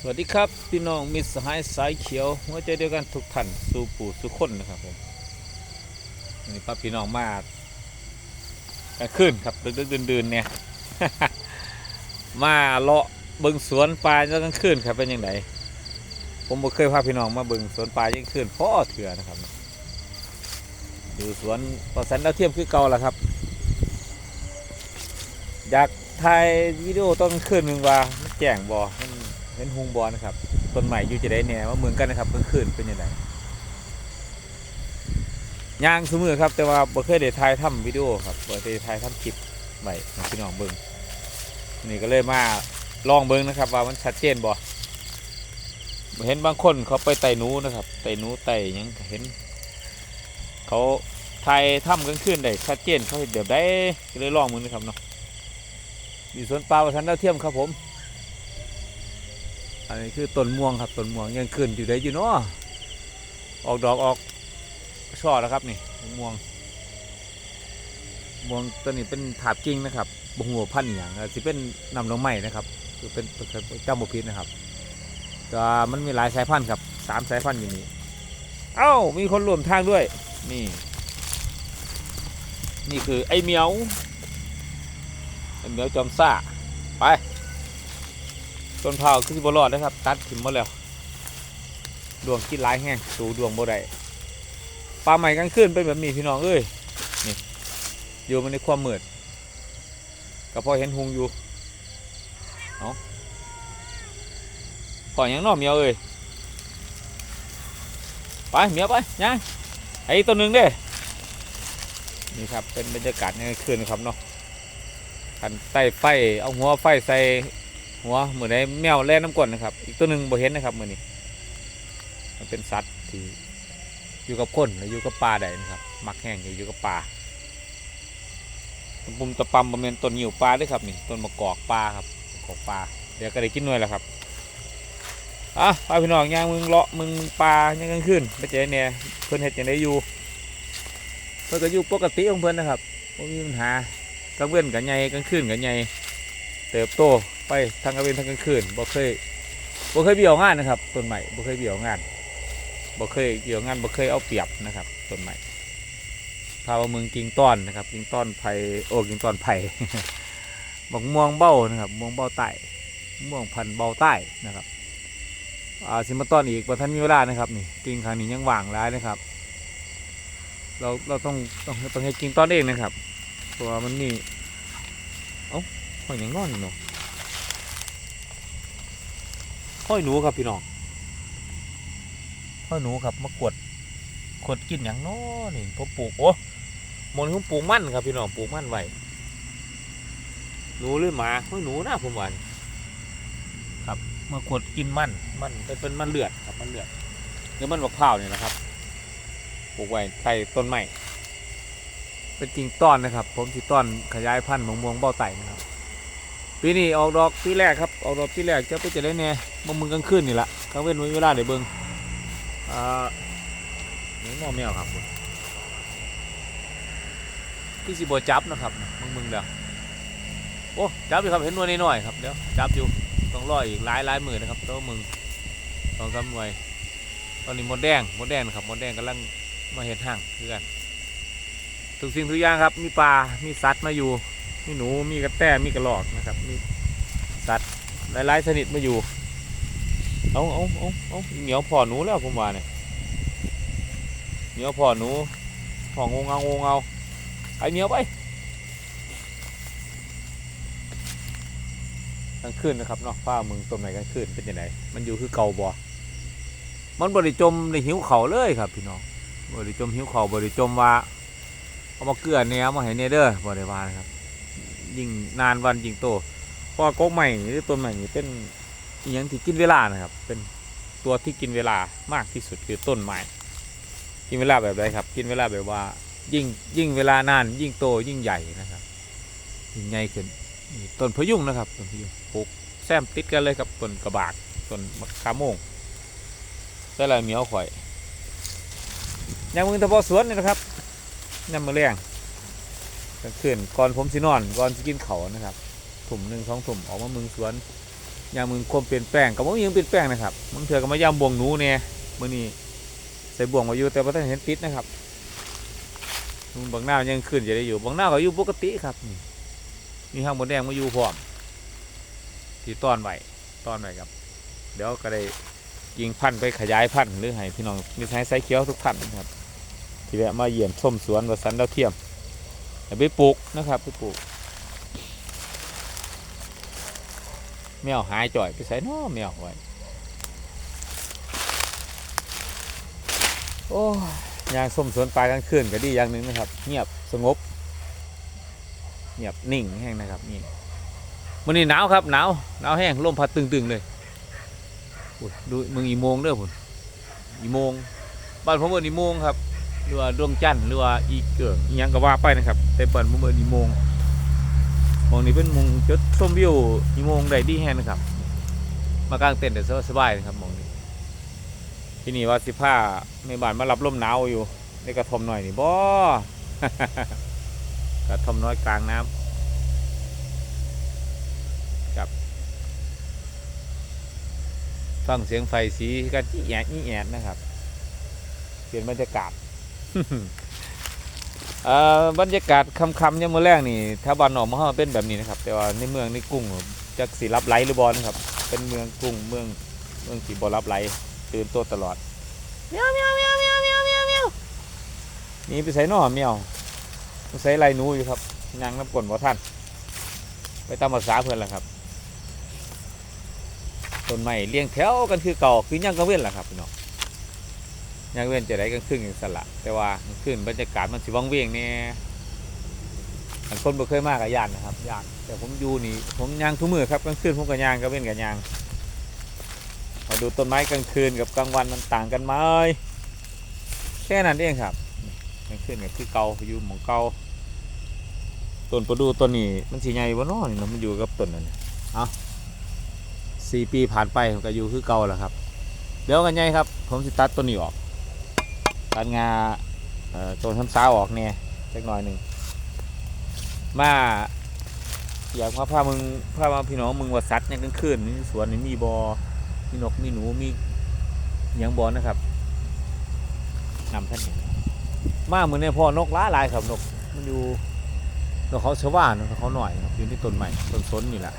สวัสดีครับพี่น้องมิตรสหายสายเขียวหัวใจเดียวกันทุกท่านสู่ปู่สู่คนนะครับผมนนี้ป้าพี่น้องมากลางคืนครับดึกๆดื่นๆเนี่ยมาเลาะเบิงสวนปลาแล้วกลางคืนครับเป็นยังไงผมบ่เคยพาพี่น้องมาเบิงสวนปลายังคืนพ่อเถื่อนะครับอยู่สวนปอสันดาวเทียมคือเก่าแล้วครับ อยากถ่ายวิดีโอตอนกลางคืนหนึ่งว่าแจ้งบอมัน เป็นฮุงบอนะครับต้นใหม่อยู่จะได้เนี่ยว่าเหมือนกันนะครับกลางคืนเป็นยังไงย่างสมือครับ แต่ว่าบ่เคยได้ถ่ายทำวิดีโอครับบ่ได้ถ่ายทำคลิปไว้ให้พี่น้องเบิ่งนี่ก็เลยมาลองเบิ่งนะครับ ว่ามันชัดเจนบ่เห็นบางคนเขาไปไต่นูนะครับไต่นูไต่ยังเห็น เขาถ่ายทำกลางคืนได้ชัดเจนเขาเห็นเดี๋ยวได้ก็เลยลองมึงนะครับเนาะอยู่สวนปลาประทันดาวเทียมครับผม อันนี้คือต้นม่วงครับต้นม่วงยังขึ้นอยู่ได้อยู่เนาะออกดอกออกช่อแล้วครับนี่ม่วงม่วงตัวนี้เป็นถาบกิ่งนะครับบงหัวพันธุ์อย่างสิเป็นนำลงไม้นะครับคือเป็นเจ้าบุพิษนะครับก็มันมีหลายสายพันธุ์ครับสามสายพันธุ์อยู่นี่เอ้ามีคนร่วมทางด้วย นี่ นี่คือไอเหมียวไอเหมียวจอมซ่าไป ต้นเผาคือสิบรอดนะครับ ตัดถิ่มหมดแล้ว ดวงกินหลายแห้งสูดวงบ่ได้ปลาใหม่กลางคืนเป็นแบบนี้พี่น้องเอ้ยนี่อยู่มันในความมืดก็พอเห็นหุงอยู่เอาพอยังนอเมียเอ้ยไปเมียไปยังไอ้ตัวหนึ่งเด้นี่ครับเป็นบรรยากาศในกลางคืนครับเนาะขันใต้ไฟเอาหัวไฟใส่ หัวเหมือนในแมวแล่น้ำกลนนะครับ อีกตัวหนึ่งบ่เห็นนะครับมือนี้ มันเป็นสัตว์ที่อยู่กับคนหรืออยู่กับปลาได้นะครับ มักแห้งอยู่กับปลาปุ่มตะปำบะเมนต้นหิวปลาด้วยครับนี่ต้นมะกอกปลาครับมะกอกปลาเดี๋ยวก็ได้กินหน่วยแล้วครับอะพาพี่น้องย่างมึงเลาะมึงปลายังกลางคืนไปเจอเนี่ยเพิ่อนเห็ดยังได้อยู่ เพิ่อนก็อยู่ปกติของเพิ่อนนะครับไม่มีปัญหากลางเว้นกับใหญ่กลางคืนกับใหญ่เติบโต ไปทั้งกลางเว้นทั้งกลางคืนบ่เคยบ่เคยเบี่ยวงานนะครับต้นใหม่บ่เคยเบี่ยวงานบ่เคยเบี่ยวงานบ่เคยเอาเปรียบนะครับต้นใหม่พาวาเมืองกิงต้อนนะครับกิงต้อนไผ่โอ้กิงต้อนไผ่บักม่วงเบ้านะครับม่วงเบ้าใต้ม่วงพันเบ้าใต้นะครับอ่าสิมาต้อนอีกบ่ทันมีเวลานะครับนี่กิ่งครั้งนี้ยังว่างร้ายนะครับเราเราต้องต้องต้องให้กิ่งต้อนเองนะครับตัวมันนี่เอ้าหอยยังนอนอยู่เนาะ ห้อยหนูครับพี่น้องห้อยหนูครับมากวดขวดกินอย่างน้อนี่ผมปลูกโอ้มนผมปลูกมั่นครับพี่น้องปลูกมั่นไว้หนูหรือหมาห้อยหนูนะผมว่านี่ครับมากวดกินมั่นมันเป็นเป็นมันเลือดครับมันเลือดหรือมันบักพร้าวนี่นะครับปลูกไว้ใต้ต้นไม้เป็นกิ่งต้อนนะครับ ผมสิต้อนขยายพันธุ์มะม่วงเบ้าไต่นะครับ ปีนี้ออกดอกปีแรกครับออกดอกปีแรกจะไปจะได้แน่มะมึงกลางคืนนี่แหละกลางเว้นไว้เวลาเดี๋ยวเบิ้งอ่านี่มอแมวครับพี่สิบจับนะครับมึงมึงเดี๋ยวโอ้จับอยู่ครับเห็นหน่วยน้อยครับเดี๋ยวจับอยู่ต้องรออีกหลายหลายหมื่นนะครับตัวมึงสองสามหน่วยตอนนี้มดแดงมดแดงครับมดแดงกำลังมาเห็ดห่างคือนทุกสิ่งทุกอย่างครับมีปลา มีสัตว์มาอยู่ มีหนูมีกระแตมีกระหรอกนะครับ มีสัตว์หลายๆชนิดมาอยู่ เอาเอาเอาเอาเหมียวพอหนูแล้วผมว่าเนี่ยเหมียวพอหนูพองงเงางงเงาไอเหมียวไปกลางคืนนะครับเนาะฟ้ามึงต้นไหนกลางคืนเป็นยังไงมันอยู่คือเก่าบ่มันบริจมในหิวเขาเลยครับ พี่น้องบริจมหิวเขาบริจมว่าเอามาเกลือแนวมาให้เนเด้อบริวารครับ ยิ่งนานวันยิ่งโตเพราะกกใหม่หรือต้นใหม่นี่เป็นอย่างที่กินเวลานะครับ เป็นตัวที่กินเวลามากที่สุดคือต้นไม้กินเวลาแบบไรครับ กินเวลาแบบว่า ยิ่งยิ่งเวลานาน ยิ่งโตยิ่งใหญ่นะครับยิ่งใหญ่ขึ้นต้นพะยุงนะครับต้นพยุงปลูกแซมติดกันเลยกับต้นกระบากต้นมะขามโมงใส่ลายเหมียวข่อยยังมึงตะพอสวนนี่นะครับน้ำมือแรง กลางคืนก่อนผมสินอนก่อนสิกินเขานะครับถุ่มหนึ่งสองถุ่มออกมามึงสวนยามมึงควมเปลี่ยนแปลงก็บ่มีหยังเปลี่ยนแปลงนะครับมึงเถื่อก็มายามบ่วงหนูเนี่ยมื้อนี้ใส่บ่วงมาอยู่แต่บ่ทันเห็นติดนะครับมึงบางหน้ายังขึ้นจะได้อยู่บางหน้าก็อยู่ปกติครับนี่มีห้างบนแดงมาอยู่พร้อมที่ต้อนไว้ต้อนไว้ครับ เดี๋ยวก็ได้ยิงพันธุ์ไปขยายพันธุ์หรือให้พี่น้องมีใช้ไซเขียวทุกท่านนะครับ ที่แวะมาเยี่ยมชมสวนวัดสันดาวเทียม ไปปลูกนะครับไปปลูกแมวหายจ่อยไปใส่น้อแมวไว้โอ้ยยางส้มสวนปลากลางคืนก็ดีอย่างหนึ่งนะครับ เงียบสงบ เงียบนิ่งแห้งนะครับนี่มันนี้หนาวครับหนาวหนาวแห้งลมพัดตึงๆเลยอุ๊ยดูมึงอีโมงเด้อพุ่นอีโมงบ้านผมเอินอีโมงครับ หรือว่าดวงจันทร์หรือว่าอีเกิงอีหยังก็ว่าไปนะครับ แต่เปิดมุมเอินอีโมงมองนี้เป็นมุมจุดชมวิวอีโมงได้ดีแฮงนะครับ มากางเต็นท์แต่สบายนะครับมองนี้ ที่นี่ว่าสิผ้าในบ้านมารับลมหนาวอยู่ในกระทอมหน่อยนี่บ่กระทอมน้อยกลางน้ำครับฟังเสียงไฟสีกันอีแอดอีแอดนะครับ เปลี่ยนบรรยากาศ บรรยากาศคำๆเนี่ยามมื่อแรกนี่ถ้าบ้านนอกมันเป็นแบบนี้นะครับ แต่ว่าในเมืองในกรุงจะสีรับไหลหรือบอลนะครับ เป็นเมืองกรุงเมืองเมืองสีบอรับไหลตื่นตัวตลอดเมียวเมียวเมียวเมียวเมียวเมียวเมียวนี่ไปใส่นอเมียวไปใส่ไรหนูอยู่ครับยังน้ำกลนว่าท่าน ไปตามภาษาเพื่อนแหละครับต้นไม้เลี้ยงแถวกันคือเก่าคือยังกังเว้นแหละครับพี่น้อง ยังเว้นจะได้กลางคืนอย่างสละแต่ว่ากลางคืนบรรยากาศมันสิวังเวงเนี่ยคนบ่เคยมากกับยานนะครับยานแต่ผมอยู่นี่ผมยางทุกมือครับกลางคืนผมกับยางก็เว้นกับยางมาดูต้นไม้กลางคืนกับกลางวันมันต่างกันไหมแค่นั้นเองครับกลางคืนก็คือเก่าอยู่หมองเก่าต้นประดูต้นนี้มันสีใหญ่บ่น้อนี่นะมันอยู่กับต้นนั่นน่ะเอาสี่ปีผ่านไปก็อยู่คือเก่าแล้วครับเดี๋ยวกันไงครับ ผมสิตัดต้นนี้ออก ตัดงาเอ่อต้นทำซาออกเนี่ยเล็กน้อยหนึ่งมาอยากมาพามึงพามาพี่น้องมึงว่าสัตว์เนี่ยกลางคืนนี่สวนนี่มีบอมีนกมีหนูมีหยังบอนะครับนำท่านมาเหมือนเนี่ยพ่อนกล้าลายครับนกมันอยู่นกเขาเชว่านนกเขาหน่อยอยู่ที่ต้นใหม่ต้นสนนี่แหละ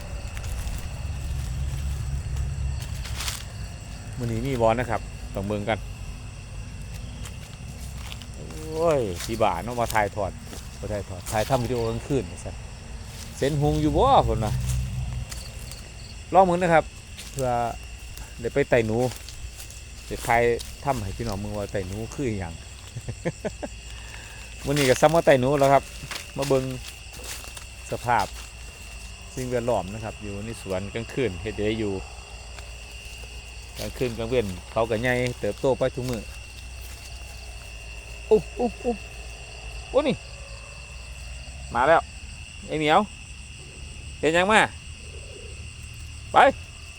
มือนี้มีบอลนะครับต้องเบิ่งกัน อ้ยสีบาเนาะมาถ่ายถอดมาถ่ายถอดถ่ายทำวิดีโอกลางคืนสัเส้นหงอยู่บ่คนนะลองมึงนะครับ เพื่อเดี๋ยวไปไต่หนูเดี๋ยวใครทำให้พี่น้องมึงว่าไต่หนูคืออย่างวันนี้ก็ซ้ำว่าไต่หนูแล้วครับ มาเบิงสภาพสิ่งแวดล้อมนะครับ อยู่ในสวนกลางคืนเฮ็ดได้อยู่กลางคืนกลางเว้นเขาก็ใหญ่เติบโตไปทุกมือ โอ้โอ้โอ้โอ้นี่ มาแล้วไอ้เหมียวเห็นยังมาไป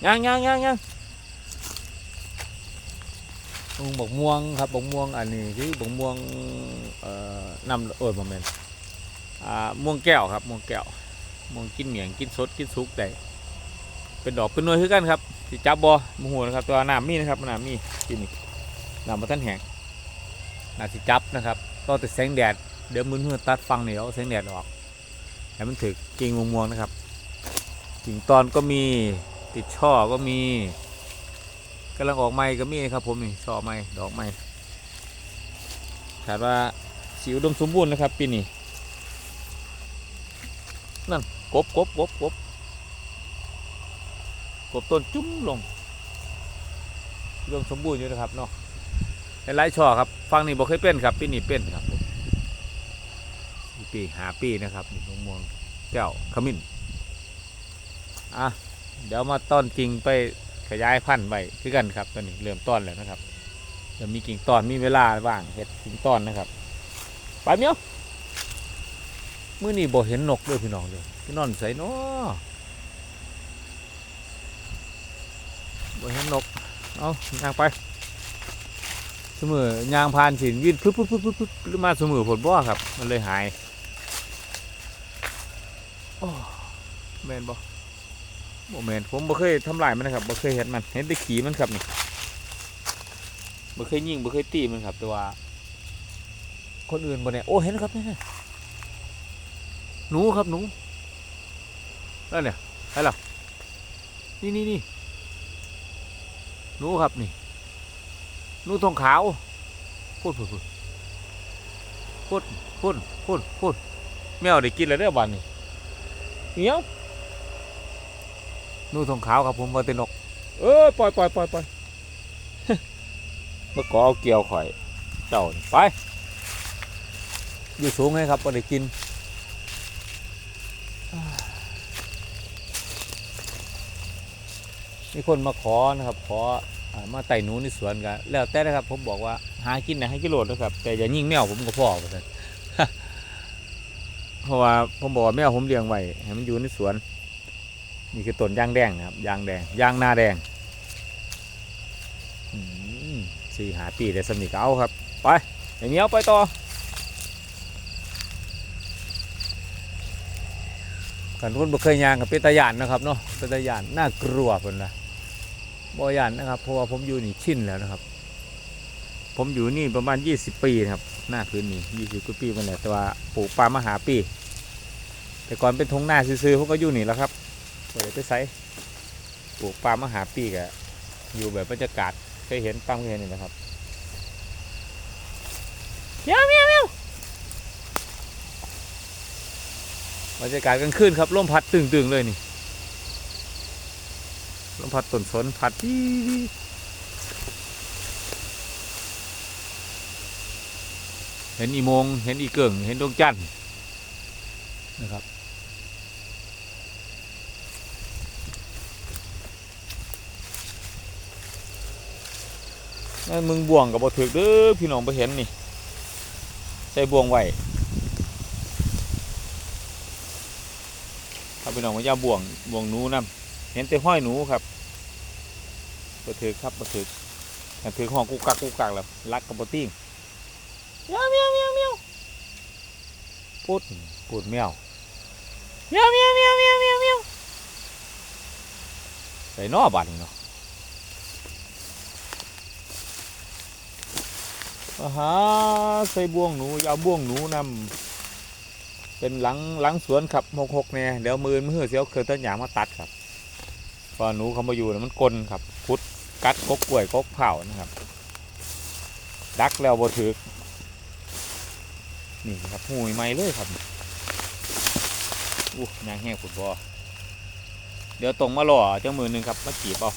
ยังยังยังยังบกม่วงครับบกม่วงอันนี้คือบกม่วงเอ่อนำเออประมาณอ่าม่วงแก้วครับม่วงแก้วม่วงกินเหมียงกินสดกินสุกได้เป็นดอกเป็นหน่วยคือกันครับที่จับบอมหัวนะครับตัวน้ำมีนะครับน้ำมีกินนี่น้ำมาท่านแห้ง น่าจะจับนะครับก็ติดแสงแดดเดี๋ยวมือเพื่อตัดฟังเนี่ยเอาแสงแดดออกให้มันถึกกิ่งม่วงๆนะครับกิ่งตอนก็มีติดช่อก็มีกำลังออกไม้ก็มีนะครับผมนี่ช่อไม้ดอกไม้คาดว่าสีอุดมสมบูรณ์นะครับปีนี้นั่นกบกบกบกบกบต้นจุ้มลงอุดมสมบูรณ์อยู่นะครับเนาะ หลายช่อครับฟังนี่บอกเคยเป็นครับปีนี้เป็นครับปีหาปีนะครับนี่มะม่วงแก้วขมิ้นอะเดี๋ยวมาต้นจริงไปขยายพันธุ์ไปคือกันครับตอนนี้เริ่มต้นแล้วนะครับเดี๋ยวมีกิ่งตอนมีเวลาว่างเห็ดกิ่งตอนนะครับไปเมียวมื่อนี้บ่เห็นนกเลยพี่น้องเลยพี่นอนใส่เนาะบ่เห็นนกเอาย่างไป สมอยางพานสินวินปึ๊บปึ๊บปึ๊บปึ๊บปึ๊บมาเสมอผลบ่ครับ มันเลยหายโอ้แมนบ่โมเมนผมบ่เคยทำลายมันนะครับบ่เคยเห็นมันเห็นแต่ขี่มันครับนี่บ่เคยยิงบ่เคยตีมันครับแต่ว่า คนอื่นบ่เนี่ยโอ้เห็นครับนี่หนูครับหนูนั่นเนี่ยอะไปแล้วนี่นี่นี่หนูครับนี่ นูทองขาวพูดพูดพูดพูดพูดพูดพูดแมวได้กินแล้วเด้อบ้านนี่เหนียวนู่นทองขาวครับผมว่าเป็นนก เอ้ยปล่อยปล่อยปล่อยปล่อยเมื่อก่อเอาเกี่ยวข่อย เจ้าไป อยู่สูงไงครับพอได้กินมีคนมาขอนะครับ ขอ มาไต่หนูในสวนกันแล้วแต่นะครับ ผมบอกว่าหากินนะให้กิโลนะครับ แต่อย่ายิงแมวผมก็พอว่าซั่นเพราะว่าผมบอกว่าแมวผมเลี้ยงไว้ให้มันอยู่ในสวน นี่คือต้นยางแดงนะครับยางแดงยางนาแดงสี่หาปีได้สมิกเอาครับ ไปไอ้เหมียวไปต่อกันคนบ่เคยยางกับเป็นตาย่านนะครับเนาะเป็นตาย่านน่ากลัวเพิ่นนะ บ่ย่านนะครับเพราะว่าผมอยู่นี่ชินแล้วนะครับ ผมอยู่นี่ประมาณ 20 ปีนะครับ หน้าพื้นนี่20กว่าปีมาแล้วแต่ว่าปลูกปลามหาปี แต่ก่อนเป็นทงหน้าซื่อๆผมก็อยู่นี่แหล้วครับเปิดไปไซปลูกปลามหาปีกอะอยู่แบบบรรยากาศเคยเห็นปลามเคยเห็นนี่นะครับเมียวเมียวเมียวบรรยากาศกลางคืนครับลมพัดตึงๆเลยนี่ ลมพัดต้นสนพัดดีเห็นอีโมง เห็นอีเกิ่งเห็นดวงจันทร์นะครับนั่นมึงบ่วงกับบ่ถึกเด้อพี่น้องบ่เห็นนี่ใส่บ่วงไว้ครับพี่น้องว่าอย่าบ่วงบ่วงนู้นํ เห็นแต่ห้อยหนูครับบ่ถึกครับบ่ถึกถ้าถึกห้องกุกกักกุกกักแล้วรักกับบ่ติ้งเมียวเมียวเมียวเมียวพูดพูดแมวเมียวเมียวเมียวเมียวเมียวเมียวใส่นอบัดนี่เนาะอาหาใส่บ่วงหนูอย่าเอาบ่วงหนูนำเป็นหลังหลังสวนครับหกหกเนี่ยเดี๋ยวมือมือเสียวเคยต้นหยางมาตัดครับ พอหนูเขามาอยู่นะมันกลนครับพุดกัดกกกล้วยกกเผานะครับ ดักแล้วบถือนี่ครับหูยไม้เลยครับอู้ยางแห้งขุดบ่เดี๋ยวตรงมาหล่อเจ้ามือหนึ่งครับมาจีบเอา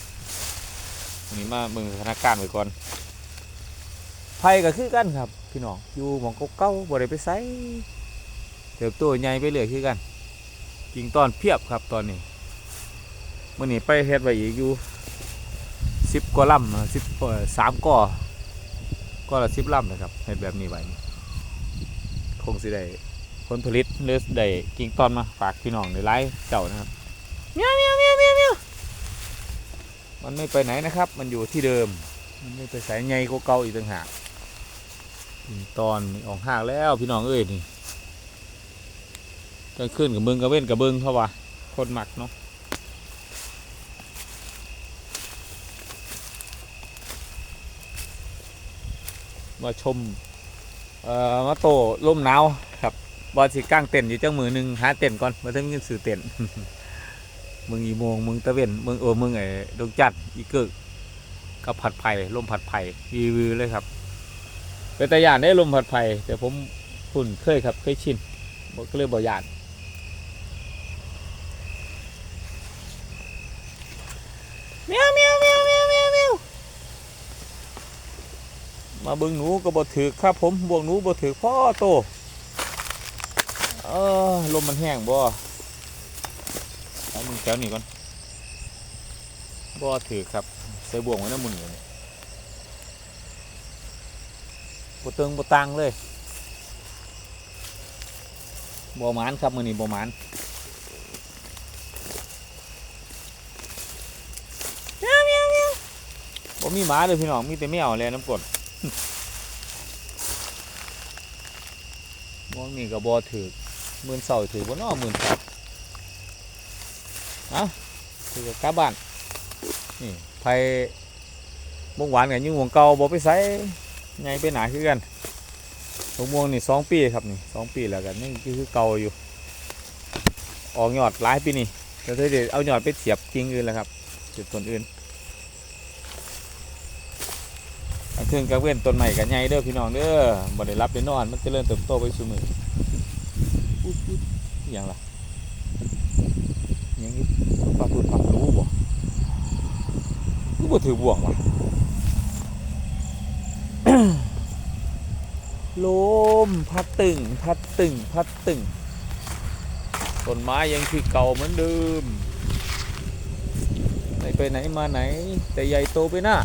อันนี้มาเมืองสถานการณ์ไว้ก่อนไผ่ก็คือกันครับ พี่น้องอยู่หมองเก่าๆบ่ได้ไปไสเติบโตใหญ่ไปเรื่อยคือกันกิ่งตอนเพียบครับตอนนี้ มื้อนี้ไปเฮ็ดไว้อีกอยู่10กว่าลำ10เอ่อ3ก่อก่อละ10ลำนะครับเฮ็ดแบบนี้ไว้นี่คงสิได้ผลผลิตหรือได้กิ่งตอนมาฝากพี่น้องในไลฟ์เจ้านะครับเมียวเมียวเมียวเมียวเมียวมันไม่ไปไหนนะครับ มันอยู่ที่เดิม มันไม่ไปใส่ใหญ่กว่าเก่าอีกต่างหากถึงตอนออกห่างแล้วพี่น้องเอ้ยนี่กลางคืนกับเบิงกับเว้นกับเบิงเขาว่าคนหมักเนาะ มาชมเอ่อมาโตร่มหนาวครับบอลสิกลางเต็นอยู่จังมือหนึ่งหาเต็นก่อนมาทำเงินซื้อเต็นมึงอีโมงมึงตะเวนมึงเออมึงไอ้ดวงจันทร์อีเกิกกับผัดไผ่ลมผัดไผ่รีวิวเลยครับ เป็นตะยานได้ลมผัดไผ่แต่ผมคุณเคยครับเคยชินกก็เลยบอกยานเมียวเมียวเมียวเมียวเมียวเมียวมา เบิ่งหนูก็บ่ถือครับผมบวกหนูบ่ถือพ่อโตเออลมมันแห้งบ่เอามึงแถวนี้ก่อนบ่ถือครับใส่บวงไว้น้ำมุนเลยบ่เติงบ่ตังเลยบ่หมานครับมือนี้บ่หมานเมียวเมียวเมียวบ่มีหมาเลยพี่น้องมีแต่แมวแล้วน้ำกด มองนี่ก็บ่ถือมื่นเสาถือบ่เนาะมื่นครับอะคือกลับบ้านนี่ไผ่บงหวานกับยุ่งวงเก่าบ่ไปใส่ไงไปหนาคือกันบงม่วงนี่สองปีครับนี่สองปีแล้วกันนี่คือเก่าอยู่ ออกยอดหลายปีนี่แต่ถ้เดี๋ยวเอายอดไปเสียบกิ่งอื่นแล้วครับจุดต้นอื่นอัน ถึงกับเว้นต้นใหม่กันใหญ่เด้อพี่น้องเด้อบ่ได้รับได้นอน มันจะเริญเติบโตไปสู่มืออย่างล่ะอหยังนี้ปลาพูปลารู้บ่รู้บ่ถือบ่วงว่ะลมพัดตึงพัดตึงพัดตึงต้นไม้ยังคือเก่าเหมือนเดิมไม่ไปไหนมาไหน แต่ใหญ่โตไปหน้า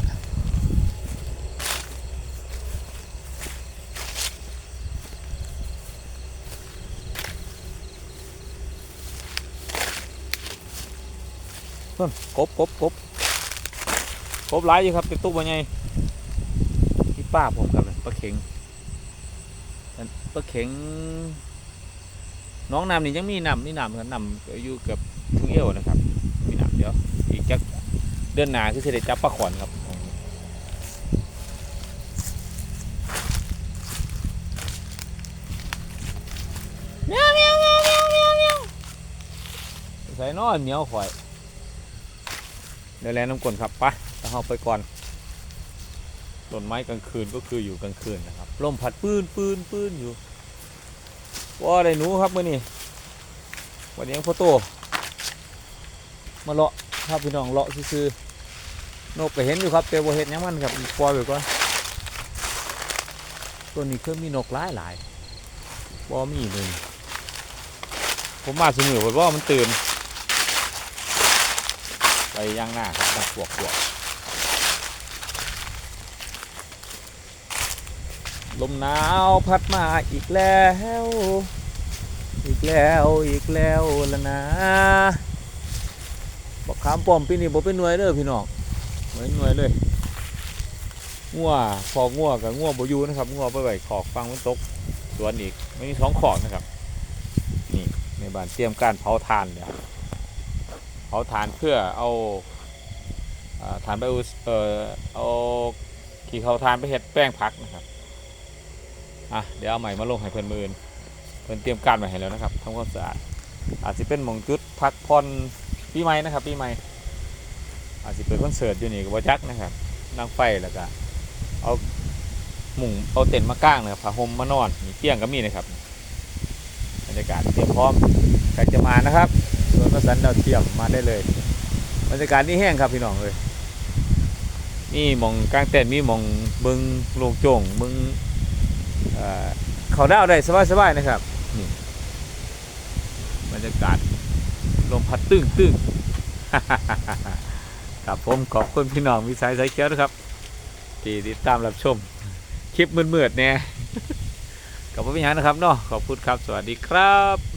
พิ่นกบกบกบกบหลายอยู่ครับเป็นตู้บ่ใหญ่ที่ป้าผมครับปลาเข็งปลาเข็งน้องนำนี่ยังมีนำนี่นำครับนำอยู่เกับทุ่งเอวนะครับมีนำเดี๋ยวอีกจักเดือนหนาคือเสด็จจับปลาขอนครับเมียวเมียวเมียวเมียวเมียวเมียวใส่นอยเหมียวข่อย เดี๋ยวแลน้ำกลนครับไปถ้าเราไปก่อนต้นไม้กลางคืนก็คืออยู่กลางคืนนะครับลมพัดปื้นปื้นปื้นอยู่ว่าได้หนูครับมื่อนี้วันนี้พ่อโตมาเลาะครับพี่น้องเลาะซื่อๆนกก็เห็นอยู่ครับแต่บ่เห็นยังมันครับปล่อยไปก่อนตัวนี้เคือมีนกหลายหลายบ่มีเลยผมมาสมือผมว่ามันตื่น ไปย่างหน้าครับดักปวกปวกลมหนาวพัดมาอีกแล้ว อีกแล้วอีกแล้วละนะบอกขามป้อมปีนี้บอกเป็นหน่วยเด้อพี่น้องเหมือนหน่วยเลยงัวขอกงัวกับงัวบอยู่นะครับงัวไปไหวขอกฟังมันตกสวนอีกไม่มีสองขอกนะครับ นี่ในบ้านเตรียมการเผาถ่านเนี่ย เผาถ่านเพื่อเอาอ่าถ่านไปเออเอาขี่เขาถ่านไปเห็ดแป้งพักนะครับ อะเดี๋ยวเอาใหม่มาลงให้เพื่อนมือนเพิ่นเตรียมการมาให้แล้วนะครับทำความสะอาด อาจจะเป็นมองจุดพักผ่อนปีใหม่นะครับปีใหม่ อาจจะเป็นคอนเสิร์ตอยู่นี่กับวัจักนะครับนั่งไฟแล้วก็เอาหมุงเอาเต็นท์มาก้างนะครับผ้าห่มมานอนมีเตียงก็มีนะครับบรรยากาศเตรียมพร้อมใครจะมานะครับ สวนกสันดาวเทียมมาได้เลยบรรยากาศนี่แห้งครับพี่น้องเลยนี่มองกลางเต็นท์มีหมองเบิงโลงโจ่งเบิงเอ่อเขาดาวได้สบายๆนะครับนี่บรรยากาศลมพัดตึ้งตึ้งครับผมขอบคุณพี่น้องวิสัยสายเขียวนะครับที่ติดตามรับชม คลิปมืดๆเนี่ยขอบคุณพี่ฮันนะครับเนาะขอบคุณครับ สวัสดีครับ